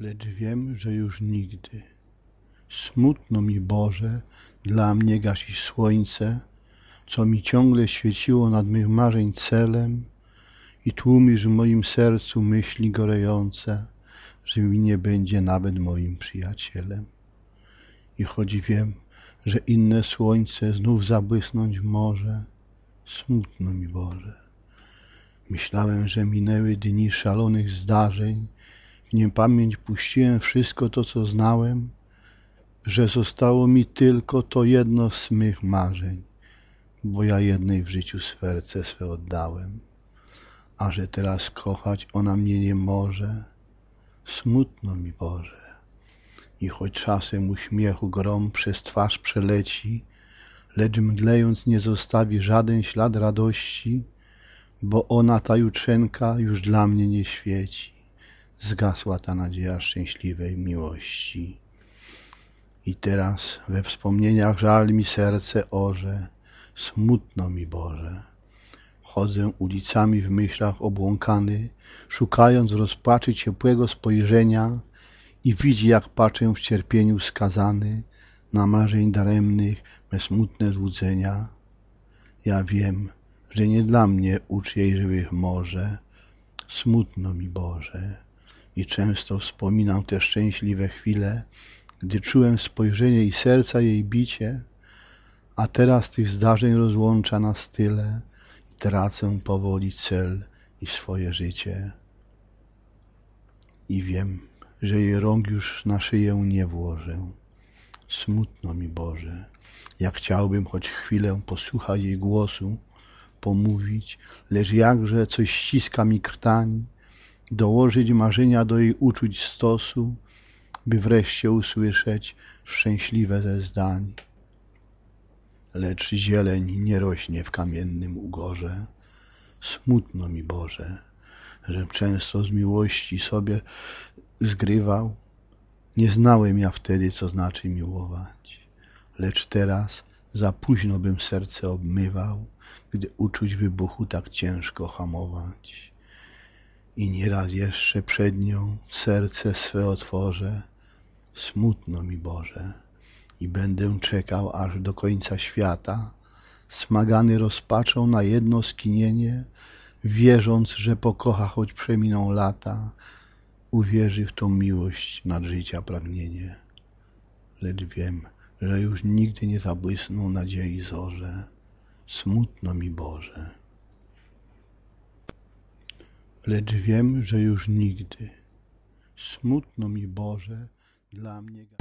lecz wiem, że już nigdy. Smutno mi, Boże, dla mnie gasi słońce, co mi ciągle świeciło nad mych marzeń celem i tłumisz w moim sercu myśli gorejące, że mi nie będzie nawet moim przyjacielem. I choć wiem, że inne słońce znów zabłysnąć może, smutno mi, Boże. Myślałem, że minęły dni szalonych zdarzeń, w niepamięć puściłem wszystko to, co znałem, że zostało mi tylko to jedno z mych marzeń, bo ja jednej w życiu serce swe oddałem, a że teraz kochać ona mnie nie może, smutno mi Boże. I choć czasem uśmiechu grom przez twarz przeleci, lecz mdlejąc nie zostawi żaden ślad radości, bo ona ta jutrzenka już dla mnie nie świeci. Zgasła ta nadzieja szczęśliwej miłości. I teraz we wspomnieniach żal mi serce orze, smutno mi Boże. Chodzę ulicami w myślach obłąkany, szukając rozpaczy ciepłego spojrzenia i widzi, jak patrzę w cierpieniu skazany na marzeń daremnych me smutne złudzenia. Ja wiem, że nie dla mnie ucz jej żywych może, smutno mi Boże. I często wspominam te szczęśliwe chwile, gdy czułem spojrzenie i serca jej bicie, a teraz tych zdarzeń rozłącza nas tyle i tracę powoli cel i swoje życie. I wiem, że jej rąk już na szyję nie włożę. Smutno mi, Boże, jak chciałbym choć chwilę posłuchać jej głosu, pomówić, lecz jakże coś ściska mi krtań, dołożyć marzenia do jej uczuć stosu, by wreszcie usłyszeć szczęśliwe ze zdań. Lecz zieleń nie rośnie w kamiennym ugorze. Smutno mi, Boże, że często z miłości sobie zgrywał. Nie znałem ja wtedy, co znaczy miłować. Lecz teraz za późno bym serce obmywał, gdy uczuć wybuchu tak ciężko hamować. I nieraz jeszcze przed nią serce swe otworzę, smutno mi Boże, i będę czekał aż do końca świata, smagany rozpaczą na jedno skinienie, wierząc, że pokocha, choć przeminą lata, uwierzy w tą miłość nad życia pragnienie. Lecz wiem, że już nigdy nie zabłysną nadziei zorze, smutno mi Boże. Lecz wiem, że już nigdy, smutno mi Boże, dla mnie.